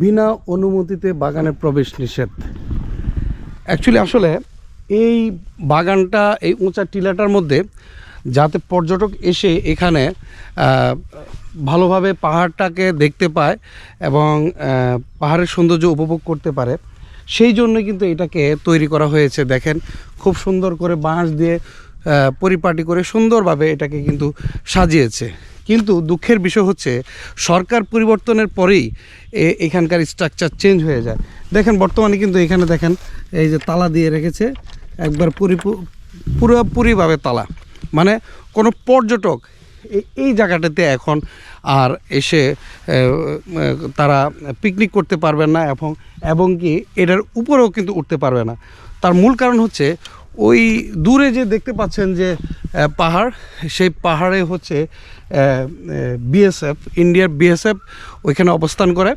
বিনা অনুমতিতে বাগানে প্রবেশ নিষেধ। অ্যাকচুয়ালি আসলে এই বাগানটা, এই উঁচা টিলাটার মধ্যে যাতে পর্যটক এসে এখানে ভালোভাবে পাহাড়টাকে দেখতে পায় এবং পাহাড়ের সৌন্দর্য উপভোগ করতে পারে, সেই জন্য কিন্তু এটাকে তৈরি করা হয়েছে। দেখেন, খুব সুন্দর করে বাঁশ দিয়ে পরিপাটি করে সুন্দরভাবে এটাকে কিন্তু সাজিয়েছে। কিন্তু দুঃখের বিষয় হচ্ছে, সরকার পরিবর্তনের পরেই এখানকার স্ট্রাকচার চেঞ্জ হয়ে যায়। দেখেন, বর্তমানে কিন্তু এখানে দেখেন, এই যে তালা দিয়ে রেখেছে, একবার পরিপু- পুরোপুরিভাবে তালা। মানে কোনো পর্যটক এই জায়গাটাতে এখন আর এসে তারা পিকনিক করতে পারবেন না এবং এবং কি এটার উপরেও কিন্তু উঠতে পারবে না। তার মূল কারণ হচ্ছে, ওই দূরে যে দেখতে পাচ্ছেন যে পাহাড় সেই পাহাড়ে হচ্ছে বিএসএফ ইন্ডিয়ার বিএসএফ ওইখানে অবস্থান করে।